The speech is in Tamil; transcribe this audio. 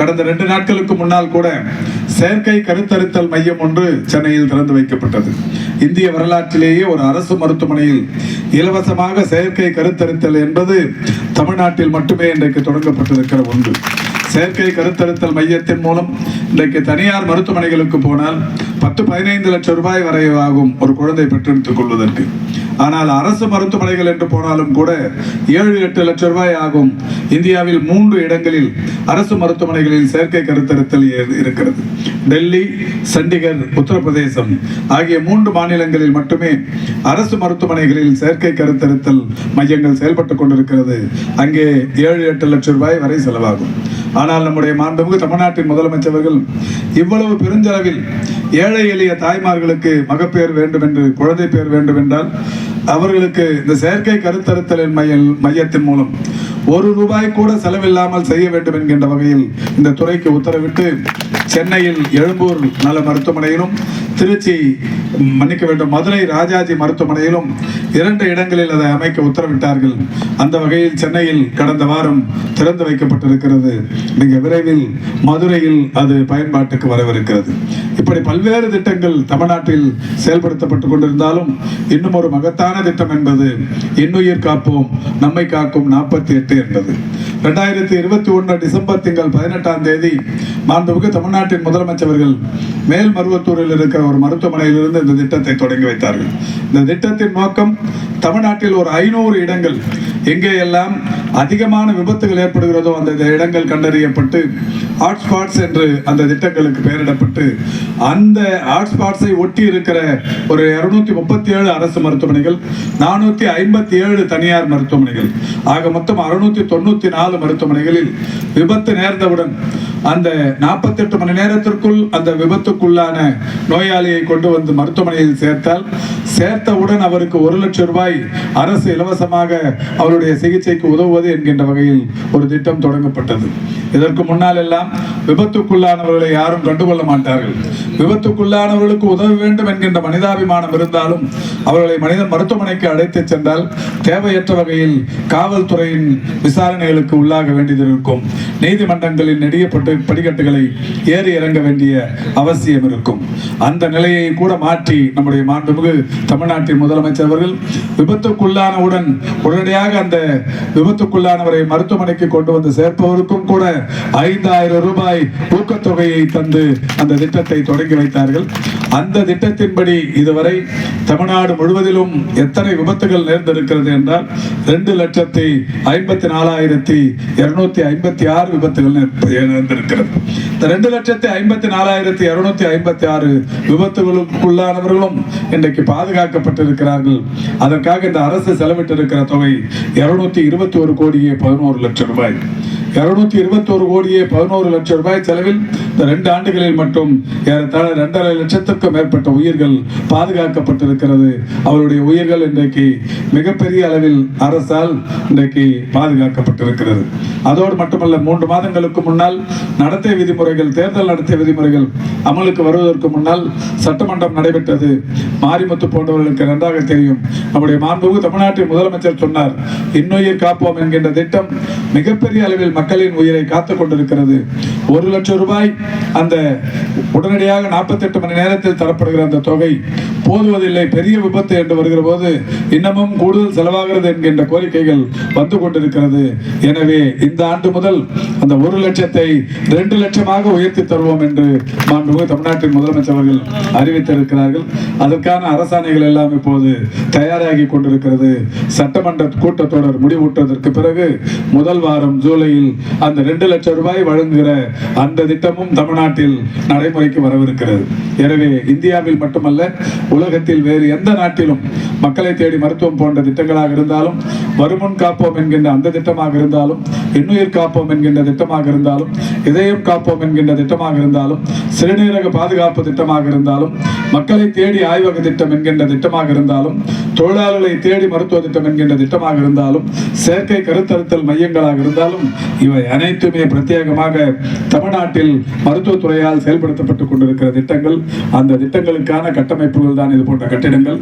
கடந்த ரெண்டு நாட்களுக்கு முன்னால் கூட செயற்கை கருத்தரித்தல் மையம் ஒன்று சென்னையில் திறந்து வைக்கப்பட்டது. இந்திய வரலாற்றிலேயே ஒரு அரசு மருத்துவமனையில் இலவசமாக செயற்கை கருத்தரித்தல் என்பது தமிழ்நாட்டில் மட்டுமே இன்றைக்கு தொடங்கப்பட்டிருக்கிற ஒன்று. செயற்கை கருத்தரித்தல் மையத்தின் மூலம் இன்றைக்கு தனியார் மருத்துவமனைகளுக்கு போனால் பத்து பதினைந்து லட்சம் ரூபாய் வரை ஆகும் ஒரு குழந்தை பெற்றெடுத்துக் கொள்வதற்கு. ஆனால் அரசு மருத்துவமனைகள் என்று போனாலும் கூட ஏழு எட்டு லட்சம் ரூபாய் ஆகும். இந்தியாவில் மூன்று இடங்களில் அரசு மருத்துவமனைகளில் செயற்கை கருத்தரத்தில் இருக்கிறது. டெல்லி சண்டிகர் உத்தரப்பிரதேசம் ஆகிய மூன்று மாநிலங்களில் மட்டுமே அரசு மருத்துவமனைகளில் செயற்கை கருத்தரித்தல் மையங்கள் செயல்பட்டுக் கொண்டிருக்கிறது. அங்கே ஏழு எட்டு லட்சம் ரூபாய் வரை செலவாகும். ஆனால் நம்முடைய மாண்புமிகு தமிழ்நாட்டின் முதலமைச்சர்கள் இவ்வளவு பெருஞ்சளவில் ஏழை எளிய தாய்மார்களுக்கு மகப்பேர் வேண்டும் என்று குழந்தை பேர் வேண்டும் என்றால் அவர்களுக்கு இந்த செயற்கை கருத்தருத்தலின் மைய மையத்தின் மூலம் ஒரு ரூபாய் கூட செலவில்லாமல் செய்ய வேண்டும் என்கின்ற வகையில் இந்த துறைக்கு உத்தரவிட்டு சென்னையில் எழும்பூர் நல மருத்துவமனையிலும் திருச்சி மன்னிக்க வேண்டும். மதுரை ராஜாஜி மருத்துவமனையிலும் இரண்டு இடங்களில் அதை அமைக்க உத்தரவிட்டார்கள். அந்த வகையில் சென்னையில் கடந்த வாரம் திறந்து வைக்கப்பட்டிருக்கிறது. மிக விரைவில் மதுரையில் அது பயன்பாட்டுக்கு வரவிருக்கிறது. இப்படி பல்வேறு திட்டங்கள் தமிழ்நாட்டில் செயல்படுத்தப்பட்டு கொண்டிருந்தாலும் இன்னும் ஒரு மகத்தான திட்டம் என்பது இன்னுயிர் காப்போம் நம்மை காக்கும் நாற்பத்தி எட்டு என்பது. ரெண்டாயிரத்தி இருபத்தி ஒன்று டிசம்பர் திங்கள் பதினெட்டாம் தேதி மாண்புமிகு தமிழ்நாட்டின் முதலமைச்சர்கள் மேல் மருவத்தூரில் இருக்கிற ஒரு மருத்துவமனையிலிருந்து இந்த திட்டத்தை தொடங்கி வைத்தார்கள். இந்த திட்டத்தின் நோக்கம் தமிழ்நாட்டில் ஒரு ஐநூறு இடங்கள் எங்கே எல்லாம் அதிகமான விபத்துகள் ஏற்படுகிறதோ அந்த இடங்கள் கண்டறியப்பட்டு ஹாட்ஸ்பாட்ஸ் என்று அந்த திட்டங்களுக்கு பெயரிடப்பட்டு அந்த ஹாட்ஸ்பாட்ஸை ஒட்டி இருக்கிற ஒரு இருநூத்தி முப்பத்தி ஏழு அரசு மருத்துவமனைகள் நானூத்தி ஐம்பத்தி ஏழு தனியார் மருத்துவமனைகள் ஆக மொத்தம் அறுநூத்தி தொண்ணூத்தி நாலு மருத்துவமனைகளில் விபத்து நேர்ந்தவுடன் அந்த நாற்பத்தெட்டு மணி நேரத்திற்குள் அந்த விபத்துக்குள்ளான நோயாளியை கொண்டு வந்து மருத்துவமனையில் சேர்த்தால் சேர்த்தவுடன் அவருக்கு ஒரு லட்சம் ரூபாய் அரசு இலவசமாக அவருடைய சிகிச்சைக்கு உதவுவது என்கின்ற வகையில் ஒரு திட்டம் தொடங்கப்பட்டது. இதற்கு முன்னால் எல்லாம் விபத்துக்குள்ளானவர்களை யாரும் கண்டுகொள்ள மாட்டார்கள். விபத்துக்குள்ளானவர்களுக்கு உதவ வேண்டும் என்கின்ற மனிதாபிமானம் இருந்தாலும் அவர்களை மனித மருத்துவமனைக்கு அழைத்துச் சென்றால் தேவையற்ற வகையில் காவல்துறையின் விசாரணைகளுக்கு உள்ளாக வேண்டியது இருக்கும். நீதிமன்றங்களில் நெடியப்பட்டு படிக்கட்டுகளை ஏறி இறங்க வேண்டிய அவசியம் இருக்கும். அந்த நிலையை கூட மாற்றி நம்முடைய மாண்புமிகு தமிழ்நாட்டின் முதலமைச்சர் அவர்கள் விபத்துக்குள்ளானவுடன் உடனடியாக அந்த விபத்துக்குள்ளானவரை மருத்துவமனைக்கு கொண்டு வந்து சேர்ப்பவருக்கும் கூட ஐந்தாயிரம் ரூபாய் ஊக்கத்தொகையை தந்து அந்த திட்டத்தை தொடங்கி வைத்தார்கள். அந்த திட்டத்தின்படி இதுவரை தமிழ்நாடு முழுவதிலும் எத்தனை விபத்துகள் நேர்ந்திருக்கிறது என்றால் ரெண்டு லட்சத்தி ஐம்பத்தி நாலாயிரத்தி இருநூத்தி ஐம்பத்தி ஆறு விபத்துகள் நேர்ந்திருக்கிறது. இந்த ரெண்டு லட்சத்தி ஐம்பத்தி நாலாயிரத்தி இருநூத்தி ஐம்பத்தி ஆறு விபத்துகளுக்குள்ளானவர்களும் இன்றைக்கு பாதுகாக்கப்பட்டிருக்கிறார்கள். அதற்காக இந்த அரசு செலவிட்டிருக்கிற தொகை இருநூத்தி இருபத்தி ஒரு கோடியே பதினோரு லட்சம் ரூபாய். இருநூத்தி இருபத்தோரு கோடியே பதினோரு லட்சம் ரூபாய் செலவில் இந்த ரெண்டு ஆண்டுகளில் மட்டும் ஏறத்தாழ இரண்டரை லட்சத்திற்கும் மேற்பட்ட உயிர்கள் பாதுகாக்கப்பட்டிருக்கிறது. அவருடைய உயிர்கள் இன்றைக்கு மிகப்பெரிய அளவில் அரசால் இன்றைக்கு பாதுகாக்கப்பட்டிருக்கிறது. அதோடு மட்டுமல்ல மூன்று மாதங்களுக்கு முன்னால் நடத்தை விதிமுறைகள் தேர்தல் நடத்தை விதிமுறைகள் அமலுக்கு வருவதற்கு முன்னால் சட்டமன்றம் நடைபெற்றது. மாரிமுத்து போன்றவர்களுக்கு நன்றாக தெரியும். நம்முடைய மாண்புமிகு தமிழ்நாட்டின் முதலமைச்சர் சொன்னார் இன்னுயிர் காப்போம் என்கின்ற திட்டம் மிகப்பெரிய அளவில் மக்களின் உயிரை காத்துக் கொண்டிருக்கிறது. ஒரு லட்சம் ரூபாய் அந்த உடனடியாக 48 மணி நேரத்தில் தரப்படுகிற அந்த தொகை போதுவதில்லை. பெரிய விபத்து என்று வருகிற போது இன்னமும் கூடுதல் செலவாகிறது என்கின்ற கோரிக்கைகள் வந்து கொண்டிருக்கிறது. எனவே இந்த ஆண்டு முதல் அந்த ஒரு லட்சத்தை ரெண்டு லட்சமாக உயர்த்தி தருவோம் என்று மாண்புமிகு தமிழ்நாட்டின் முதலமைச்சர் அவர்கள் அறிவித்திருக்கிறார்கள். அதற்கான அரசாணைகள் எல்லாம் இப்போது தயாராகி கொண்டிருக்கிறது. சட்டமன்ற கூட்டத்தொடர் முடிவுற்றதற்கு பிறகு முதல் வாரம் ஜூலையில் அந்த ரெண்டு லட்சம் ரூபாய் வழங்குகிற அந்த திட்டமும் தமிழ்நாட்டில் நடைமுறைக்கு வரவிருக்கிறது. எனவே இந்தியாவில் மட்டுமல்ல உலகத்தில் வேறு எந்த நாட்டிலும் மக்களை தேடி மருத்துவம் போன்ற திட்டங்களாக இருந்தாலும் வருமுன் காப்போம் என்கின்ற அந்த திட்டமாக இருந்தாலும் இன்னுயிர் காப்போம் என்கின்ற திட்டமாக இருந்தாலும் இதயம் காப்போம் என்கின்ற திட்டமாக இருந்தாலும் சிறுநீரக பாதுகாப்பு திட்டமாக இருந்தாலும் மக்களை தேடி ஆய்வக திட்டம் என்கின்ற திட்டமாக இருந்தாலும் தொழிலாளர்களை தேடி மருத்துவ திட்டம் என்கின்ற திட்டமாக இருந்தாலும் செயற்கை கருத்தருத்தல் மையங்களாக இருந்தாலும் இவை அனைத்துமே பிரத்யேகமாக தமிழ்நாட்டில் மருத்துவத்துறையால் செயல்படுத்தப்பட்டுக் கொண்டிருக்கிற திட்டங்கள். அந்த திட்டங்களுக்கான கட்டமைப்புகள் தான் இது போன்ற கட்டிடங்கள்.